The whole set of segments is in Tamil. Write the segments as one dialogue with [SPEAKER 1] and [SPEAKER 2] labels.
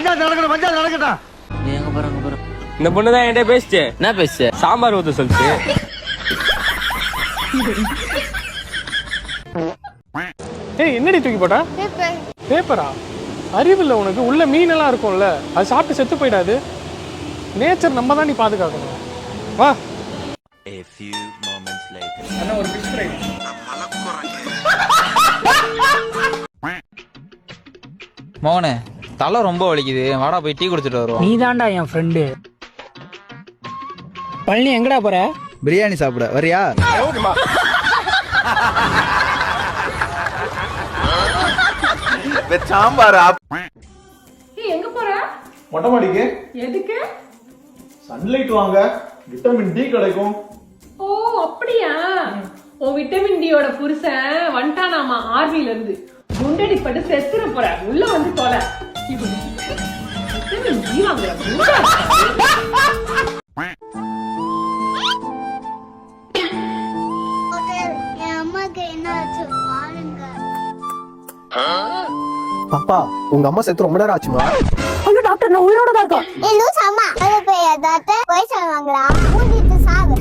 [SPEAKER 1] பஞ்சாயத்து நடக்கணும் பஞ்சாயத்து நடக்கட்டும்.
[SPEAKER 2] எங்க போறாங்க போறோம்
[SPEAKER 3] இந்த பொண்ணு தான் என்கிட்ட பேசிச்சு.
[SPEAKER 2] என்ன பேசு
[SPEAKER 3] சாம்பார் ஊத்த சொல்லிச்சு.
[SPEAKER 4] ஏய் என்னடி தூக்கி போட்டா? பேப்பரா அறிவில்லை உனக்கு. உள்ள மீனெல்லாம் இருக்கும்ல. அது சாப்பிட்டு செத்து போயிடாது. நேச்சர் நம்ம தான் நீ பாதுகாக்கணும். வா.
[SPEAKER 5] A few moments later.
[SPEAKER 4] அண்ணா ஒரு ஃபிஷ் ஃப்ரை
[SPEAKER 6] மோகனே தலை ரொம்ப வலிக்குது. வாடா போய் டீ குடிச்சிட்டு வருவோம்.
[SPEAKER 7] நீ தான்டா என் ஃப்ரெண்டு பழனி எங்கடா போற?
[SPEAKER 8] பிரியாணி சாப்பிட. வரியா?
[SPEAKER 1] சாம்பார்
[SPEAKER 9] எங்க போற?
[SPEAKER 10] மொட்டை மாடிக்கு
[SPEAKER 9] எதுக்கு?
[SPEAKER 10] சன்லைட் வாங்க. விட்டமின் டி கிடைக்கும்.
[SPEAKER 9] ஓ அப்படியா? உன் விட்டமின் டியோட புருஷன் வந்துட்டானாமா ஆர்மில இருந்து. குண்டடி பட்டு செத்துற போற உள்ள வந்து தொலை. விட்டமின் டி வாங்குற குண்டா இருக்காது.
[SPEAKER 11] என் அம்மாக்கு என்ன ஆச்சு பாருங்க
[SPEAKER 8] பாப்பா உங்க அம்மா செத்து ரொம்ப நேரம் ஆச்சுமா
[SPEAKER 11] ஏ லூஸ் அம்மா. அது போய் ஏதாட்ட போய் சொல்லுவாங்களா? மூடிட்டு சாவு.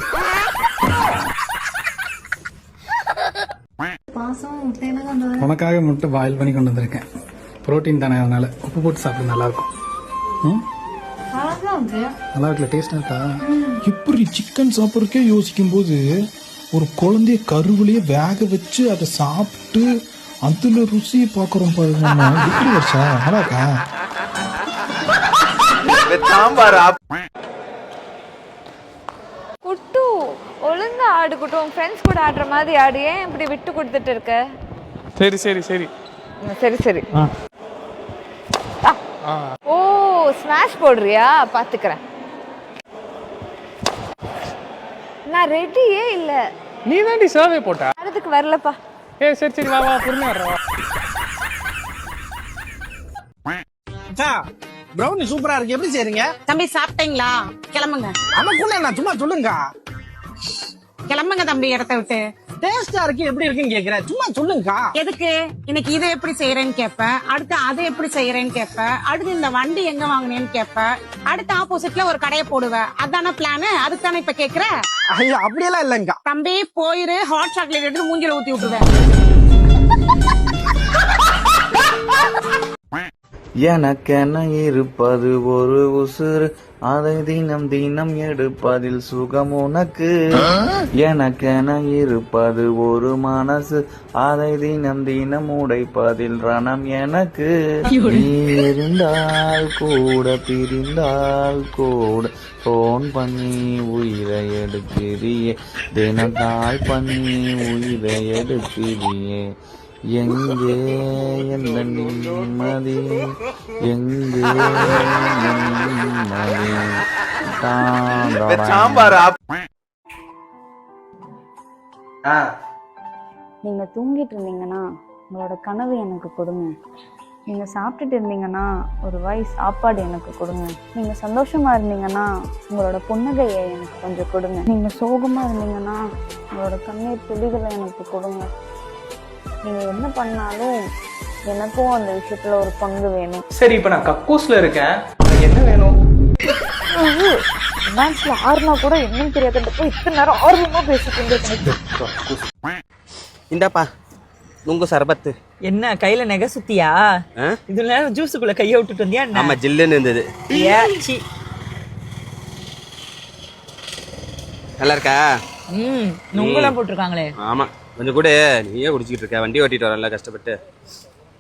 [SPEAKER 7] உனக்காக முட்டை பாயில் பண்ணி கொண்டு வந்திருக்கேன். புரோட்டீன் தானே அதனால உப்பு போட்டு சாப்பிட நல்லா இருக்கும் ம்? நல்லா இருக்குல்ல டேஸ்டா இருக்கா?
[SPEAKER 10] எப்படி சிக்கன் சாப்பிட்றதுக்கே யோசிக்கும் போது ஒரு குழந்தைய கருவிலேயே வேக வச்சு அதை சாப்பிட்டு அதுல ருசியை பார்க்குறோம் பாருங்க எப்படி வருஷா நல்லா இருக்கா?
[SPEAKER 1] சாம்பார்
[SPEAKER 12] குட்டு ஒழுங்கா ஆடு குட்டு. உன் ஃப்ரெண்ட்ஸ் கூட ஆடுற மாதிரி ஆடு. ஏன் இப்படி விட்டு கொடுத்துட்டு இருக்க?
[SPEAKER 4] சரி சரி சரி.
[SPEAKER 12] சரி சரி. ஆ. ஓ ஸ்மாஷ் போடுறியா? பாத்துக்கிறேன். நான் ரெடியே இல்ல.
[SPEAKER 4] நீ தாண்டி சர்வே போட்டா?
[SPEAKER 12] அடுத்துக்கு வரலப்பா.
[SPEAKER 4] ஏய் சரி சரி வா வா பொறுமையா வர்றா, வா.
[SPEAKER 7] ப்ரௌனி சூப்பரா இருக்கு. எப்படி செய்றீங்க?
[SPEAKER 9] தம்பி சாப்பிட்டீங்களா? கிளம்புங்க.
[SPEAKER 7] நமக்குள்ள என்ன சும்மா சொல்லுங்க.
[SPEAKER 9] கிளம்புங்க தம்பி இடத்த விட்டு.
[SPEAKER 7] டேஸ்டா இருக்கு எப்படி இருக்குன்னு கேக்குறேன் சும்மா சொல்லுங்க
[SPEAKER 9] எதுக்கு? இன்னைக்கு இதை எப்படி செய்யறேன்னு கேப்ப. அடுத்து அதை எப்படி செய்யறேன்னு கேப்ப. அடுத்து இந்த வண்டி எங்க வாங்குனேன்னு கேப்ப. அடுத்து ஆப்போசிட்ல ஒரு கடையை போடுவ. அதான பிளான் அதுக்கு தானே இப்ப கேக்குற?
[SPEAKER 7] ஐயோ அப்படியெல்லாம் இல்லைங்க.
[SPEAKER 9] தம்பி போயிரு. ஹாட் சாக்லேட் எடுத்து மூஞ்சில ஊத்தி விட்டுருவேன்
[SPEAKER 8] எனக்கென இருப்பது ஒரு உசுறு. அதை தினம் தினம் எடுப்பதில் சுகம் உனக்கு. எனக்கென இருப்பது ஒரு மனசு. அதை தினம் தினம் உடைப்பதில் ரணம் எனக்கு. நீ இருந்தால் கூட பிரிந்தால் கூட போன் பண்ணி உயிரை எடுக்கிறியே. தினம் கால் பண்ணி உயிரை எடுக்கிறியே. எங்கே எந்த நிம்மதி? எங்கே
[SPEAKER 12] நீங்க தூங்கிட்டு இருந்தீங்கன்னா உங்களோட கனவு எனக்கு கொடுங்க. நீங்க சாப்பிட்டுட்டு இருந்தீங்கன்னா ஒரு வாய் சாப்பாடு எனக்கு கொடுங்க. நீங்க சந்தோஷமா இருந்தீங்கன்னா உங்களோட புன்னகையை எனக்கு கொஞ்சம் கொடுங்க. நீங்க சோகமா இருந்தீங்கன்னா உங்களோட கண்ணீர் துளிகளை எனக்கு கொடுங்க. நீங்க என்ன பண்ணாலும் எனக்கும் அந்த விஷயத்துல ஒரு பங்கு வேணும்.
[SPEAKER 4] சரி இப்ப நான் கக்கூஸ்ல இருக்கேன். உனக்கு என்ன வேணும்?
[SPEAKER 12] ரொமான்ஸ்ல ஆறுனா கூட என்னன்னு தெரியாதுன்றப்போ இத்தனை நேரம் ஆர்வமா பேசிட்டு இருந்தேன்.
[SPEAKER 2] இந்தாப்பா நுங்கு சர்பத்து.
[SPEAKER 7] என்ன கையில நெகை சுத்தியா? இதுல நேரம் ஜூஸுக்குள்ள கைய விட்டுட்டு வந்தியா என்ன?
[SPEAKER 2] ஆமா ஜில்லுன்னு இருந்தது.
[SPEAKER 7] ஏ, சீ.
[SPEAKER 2] நல்லா இருக்கா?
[SPEAKER 7] ம் நுங்கெல்லாம் போட்டிருக்காங்களே.
[SPEAKER 2] ஆமா. கொஞ்சம் கூட நீயே குடிச்சிக்கிட்டு இருக்க வண்டி ஓட்டிட்டு வரல கஷ்டப்பட்டு.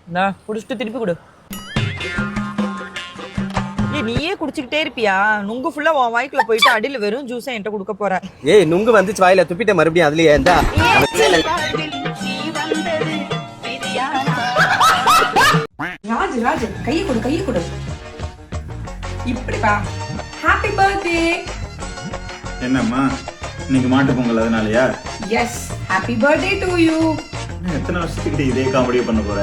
[SPEAKER 7] இந்தா குடிச்சிட்டு திருப்பி கொடு. ஏய் நீயே குடிச்சுக்கிட்டே இருப்பியா? நுங்கு ஃபுல்லா உன் வாய்க்குள்ள போயிட்டு அடியில வெறும் ஜூஸை என்கிட்ட கொடுக்க போற.
[SPEAKER 2] ஏய் நுங்கு வந்துச்சு வாயில துப்பிட்ட மறுபடியும் அதுலயே இருந்தா
[SPEAKER 9] ராஜ் ராஜ் கையை கொடு கையை கொடு. இப்படிப்பா. ஹாப்பி பர்த்டே
[SPEAKER 10] என்னம்மா? இன்னைக்கு மாட்டு பொங்கல் அதனாலயா?
[SPEAKER 9] Yes happy birthday to you
[SPEAKER 10] எத்தனை வருஷத்துக்கிட்ட இதே காமெடியா பண்ண போற?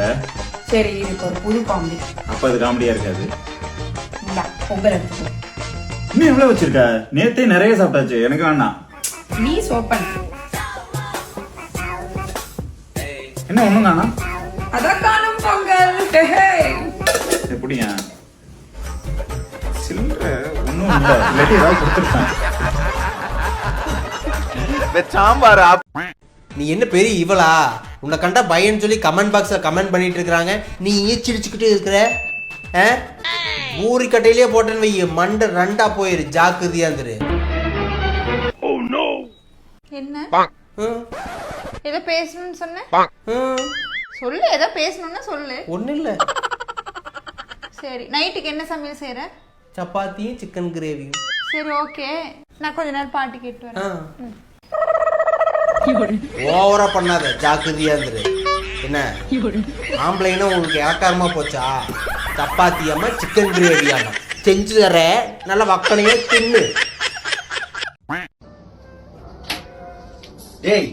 [SPEAKER 9] சரி இதுக்கு ஒரு புது காமெடி
[SPEAKER 10] அப்ப அது காமெடியா இருக்காது.
[SPEAKER 9] இந்தா, பொங்கல் எடுத்துக்கோ
[SPEAKER 10] இன்னும் எவ்வளவு வச்சிருக்க? நேத்தே நிறைய சாப்பிட்டாச்சு. எனக்கு வேணாம்.
[SPEAKER 9] ப்ளீஸ் ஓப்பன்
[SPEAKER 10] என்ன ஒண்ணும் காணா
[SPEAKER 9] அதான் காணும் பொங்கல். ஹே, ஹே.
[SPEAKER 10] எப்படியா
[SPEAKER 13] இல்ல. இல்லாட்டி ஏதாவது கொடுத்துருப்பேன்.
[SPEAKER 1] சாம்பார்?
[SPEAKER 14] நீ என்ன பெரிய இவளா? உன்னை கண்டா பையன் சொல்லி கமெண்ட் பாக்ஸில் கமெண்ட் பண்ணிட்டு இருக்கிறாங்க. நீ ஈச்சிடிச்சுக்கிட்டு இருக்கிற? பூரி கட்டையிலே போட்டேன்னு வை மண்டை ரெண்டா போயிரு ஜாக்கிரதையா இருந்துரு.
[SPEAKER 15] என்ன? ஏதோ பேசணும்னு சொன்னேன். சொல்லு ஏதோ பேசணும்னா சொல்லு.
[SPEAKER 14] ஒண்ணும் இல்ல.
[SPEAKER 15] சரி நைட்டுக்கு என்ன சமையல் செய்யற
[SPEAKER 14] சப்பாத்தியும் சிக்கன் கிரேவியும்
[SPEAKER 15] சரி ஓகே நான் கொஞ்ச நேரம் பாட்டு கேட்டு வரேன்.
[SPEAKER 14] ஓவரா பண்ணாத ஜாக்கிரதையா இருந்துரு. என்ன? ஆம்பளைன்னா உங்களுக்கு இலக்காரமா போச்சா? சப்பாத்தி அம்மா சிக்கன் கிரேவி அம்மா செஞ்சு தர நல்லா வக்கனையே தின்னு.
[SPEAKER 13] டேய்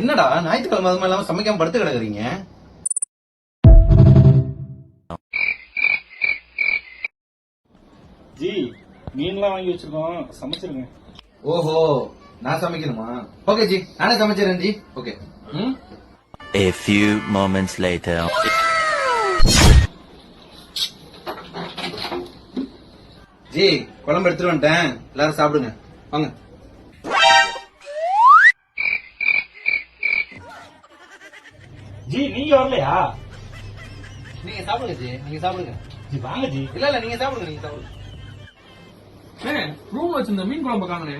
[SPEAKER 13] என்னடா ஞாயிற்றுக்கிழமை அதுவும் இல்லாம சமைக்காம படுத்து கிடக்குறீங்க?
[SPEAKER 16] ஜி மீன்லாம் வாங்கி வச்சிருக்கோம். சமைச்சிருங்க.
[SPEAKER 13] ஓஹோ நான் சமைக்கணுமா? ஓகே ஜி. நானே சமைச்சிடறேன் ஜி. ஓகே ம்?
[SPEAKER 5] A few moments later.
[SPEAKER 13] Ji குழம்பு எடுத்துட்டு வந்துட்டேன். எல்லாரும் சாப்பிடுங்க. வாங்க.
[SPEAKER 16] ஜி நீங்க வரலையா?
[SPEAKER 13] நீங்க சாப்பிடுங்க ஜி. நீங்க சாப்பிடுங்க.
[SPEAKER 16] ஜி வாங்க ஜி.
[SPEAKER 13] இல்ல இல்ல நீங்க சாப்பிடுங்க நீங்க சாப்பிடுங்க.
[SPEAKER 17] ரூம் வச்சிருந்த மீன் குழம்பு காணனே.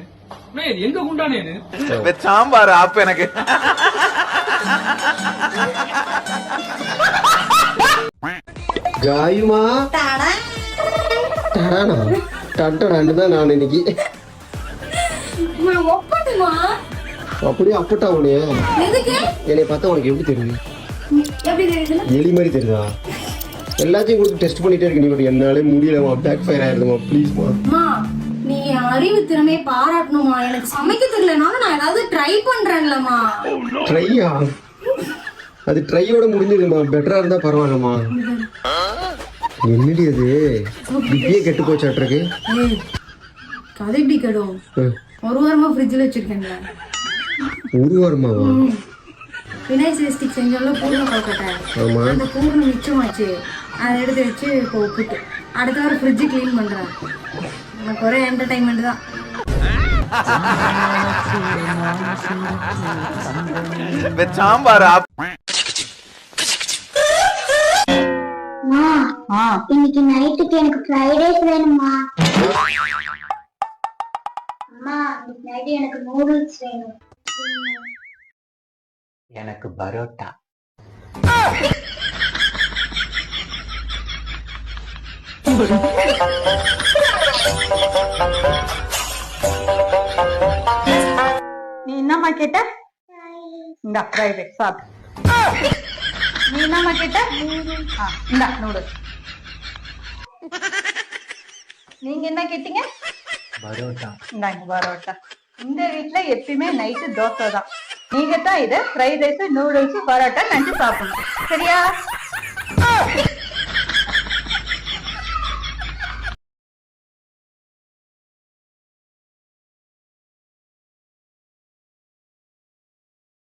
[SPEAKER 17] இது எங்க குண்டானே இது?
[SPEAKER 1] சாம்பார் அப்ப எனக்கு.
[SPEAKER 14] காயுமா? டானா டண்டனாண்டு தான் நான் இன்னைக்கு. அப்படியே அப்பட்டா உனைய
[SPEAKER 11] எதுக்கு?
[SPEAKER 14] என்னை பார்த்தா உனக்கு எப்படி தெரியுது? எலி மாதிரி தெரியுதா? எல்லாத்தையும் கொடுத்து டெஸ்ட் பண்ணிட்டே இருக்க நீ என்னாலே முடியலமா பேக் ஃபயர் ஆயிருதுமா ப்ளீஸ்மா
[SPEAKER 11] என் அறிவு திறமையை பாராட்டணுமா? எனக்கு சமைக்க தெரியலனாலும் நான் ஏதாவது ட்ரை பண்றேன்லம்மா.
[SPEAKER 14] ட்ரையா அது ட்ரையோட முடிஞ்சதுமா பெட்டரா இருந்தா பரவாயில்லம்மா. என்னடி அது? இப்பயே கெட்டு போச்சாட்டிருக்கு
[SPEAKER 11] ஏய் கதை இப்படி கெடும். ஒரு வாரமா ஃப்ரிட்ஜில் வச்சிருக்கேன்ல.
[SPEAKER 14] ஒரு வாரமாவா?
[SPEAKER 11] விநாயகர் சதுர்த்திக்கு செஞ்சோம்ல பூர்ண கொழுக்கட்டை அந்த பூர்ணம் மிச்சமாச்சு. அதை எடுத்து வச்சு இப்போ உப்புட்டு. அடுத்த வாரம் ஃப்ரிட்ஜ் க்ளீன் பண்றேன். எனக்கு ஒரே என்டர்டைன்மெண்ட் தான்.
[SPEAKER 1] சாம்பார்
[SPEAKER 11] இன்னைக்கு நைட்டுக்கு எனக்கு ஃப்ரைட் ரைஸ் வேணுமா? அம்மா இன்னைக்கு நைட்டு எனக்கு நூடுல்ஸ் வேணும்.
[SPEAKER 14] எனக்கு பரோட்டா.
[SPEAKER 18] நீ என்னம்மா கேட்ட? இந்த ரைஸ் சாப்பிடு நீ என்னம்மா கேட்ட? இந்தா நூடுல்ஸ் நீங்க என்ன கேட்டீங்க?
[SPEAKER 14] பரோட்டா.
[SPEAKER 18] இந்தாங்க பரோட்டா. இந்த வீட்ல எப்பயுமே நைட்டு தோசை தான். நீங்க தான் இதை ஃப்ரைட் ரைஸ் நூடுல்ஸ் பரோட்டா நஞ்சு சாப்பிடணும். சரியா?